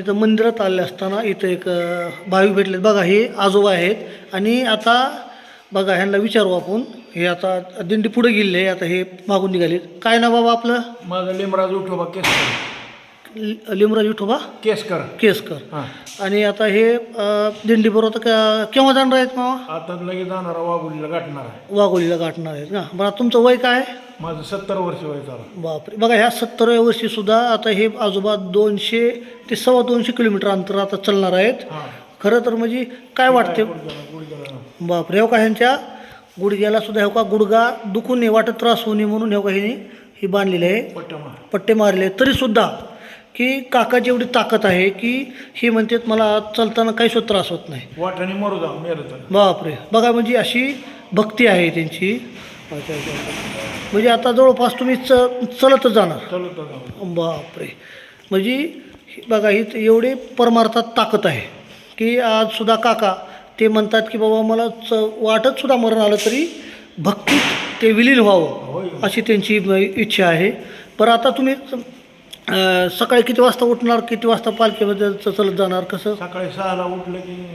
इथं मंदिरात आले असताना इथं एक भावी भाविक भेटलेत. बघा हे आजोबा आहेत. आणि आता बघा ह्यांना विचारू आपण. हे आता दिंडी पुढे गेले आता हे मागून निघालेत. काय ना बाबा आपलं? माझं लिमराज उठोबा केसकर लि- लिमराज विठोबा? केसकर. केसकर. हां. आणि आता हे अ, दिंडी बरोबर आता का- केव्हा जाणार आहेत मामा? आता लगेच जाणारा वाघुलीला गाठणार आहे. वाघोलीला गाठणार आहेत ना? बरं तुमचं वय काय? आहे माझं सत्तर वर्ष वय झालं बापरे. बघा ह्या सत्तरव्या वर्षी सुद्धा आता हे आजोबा दोनशे ते सव्वा दोनशे किलोमीटर अंतर आता चालणार आहेत. हां. खरं तर म्हणजे काय वाटते बापरे हो का ह्यांच्या? गुडघ्याला सुद्धा हो का गुडगा दुखून नये वाटत त्रास होऊ नये म्हणून हो का ह्याने ही बांधलेली आहे? पट्टमा पट्टे मारले. तरी सुद्धा की काकाची एवढी ताकद आहे की ही म्हणतात मला चालताना काही सुद्धा त्रास होत नाही. वाटाने मरू जा बापरे. बघा म्हणजे अशी भक्ती आहे त्यांची. म्हणजे आता जवळपास तुम्ही च चलतच जाणार. चलत जाऊ. बापरे. म्हणजे ही- बघा ही एवढी परमार्थात ताकद आहे की आज सुद्धा काका ते म्हणतात की बाबा मला च वाटत सुद्धा मरण आलं तरी भक्तीत ते विलीन व्हावं अशी त्यांची इच्छा आहे. बरं आता तुम्ही अं, सकाळी किती वाजता उठणार? किती वाजता पालखीमध्ये च- चलत जाणार? कसं? सकाळी सहाला उठलं की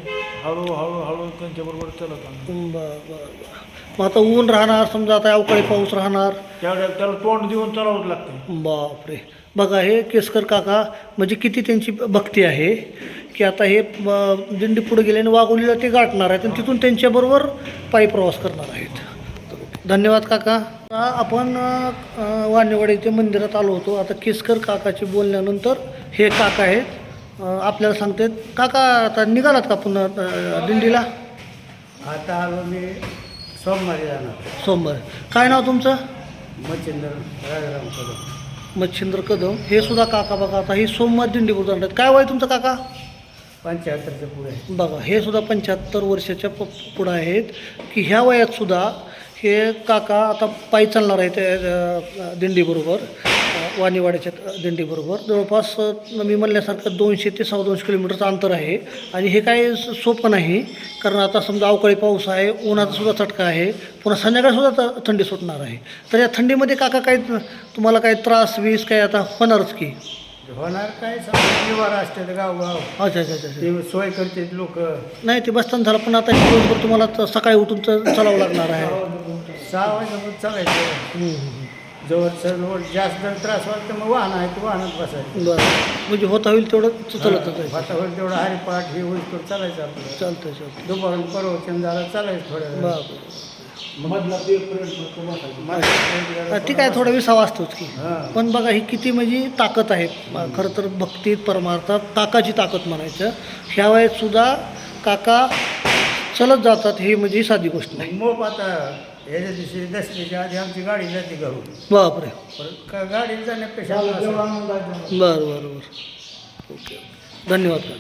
हळू हळू हळू त्यांच्याबरोबर चलत बरं बरं बरं. मग आता ऊन राहणार समजा आता अवकाळी पाऊस राहणार. त्यावेळेला त्याला तोंड देऊन चालावंच लागते बापरे. बघा हे केसकर काका म्हणजे किती त्यांची भक्ती आहे की आता हे दिंडी पुढे गेले आणि वाघोलीला ते गाठणार आहेत आणि तिथून त्यांच्याबरोबर पायी प्रवास करणार आहेत. धन्यवाद काका. आपण वाणेवाडी इथे मंदिरात आलो होतो. आता केसकर काकाचे बोलल्यानंतर हे काका आहेत. आपल्याला सांगतात काका आता निघालात का पुन्हा दिंडीला? आता आलो मी सोमवारी जाणार. सोमवार. काय नाव तुमचं? मच्छिंद्र राजाराम कदम. मच्छिंद्र कदम. हे सुद्धा काका बघा आता ही सोमवार दिंडीवर जाणार काय वय तुमचं काका? पंच्याहत्तरच्या पुढे. बघा हे सुद्धा पंच्याहत्तर वर्षाच्या प पुढं आहेत. की ह्या वयात सुद्धा हे काका आता पायी चालणार आहेत अ, दिंडीबरोबर वाणीवाड्याच्या दिंडीबरोबर. जवळपास मी म्हणल्यासारखं दोनशे ते सव्वा दोनशे किलोमीटरचं अंतर आहे. आणि हे काय सोपं नाही कारण आता समजा अवकाळी पाऊस आहे उन्हाचा सुद्धा चटका आहे पुन्हा संध्याकाळीसुद्धा थंडी सुटणार आहे. तर या थंडीमध्ये काका काही तुम्हाला काही त्रास वीस काय आता होणारच की? होणार काय? निवार असते गावगाव. अच्छा अच्छा अच्छा अच्छा. ते सोय करते लोक. नाही ते बसताना झालं पण आता हे दिवसभर तुम्हाला सकाळी उठून तर चालावं लागणार आहे. सहा वाजता चालायचं. जवळ सर्व जास्त जर त्रास वाटतं मग वाहन आहे ते वाहनात बसायचं. बरं. म्हणजे होता होईल तेवढं च- चालत जायचं वातावरण तेवढं हरिपाठ हे होईल तर चालायचं आपलं. चालतंय चालतंय. दुपारून प्रवचन झालं चालायचं थोड्या हा, ठीक आहे थोडा विसावा असतोच की. हां. पण बघा ही किती म्हणजे ताकद आहे. खरं तर भक्तीत परमार्थात ताकाची ताकद म्हणायचं. ह्या वयात सुद्धा काका चलत जातात ही म्हणजे साधी गोष्ट नाही. मोप आता ह्याच्या दिवशी दसऱ्याच्या आधी आमची गाडी जाते घरून. बापरे. परत का गाडी जाण्यापेक्षा असं- बरं बरं बरं. ओके. धन्यवाद.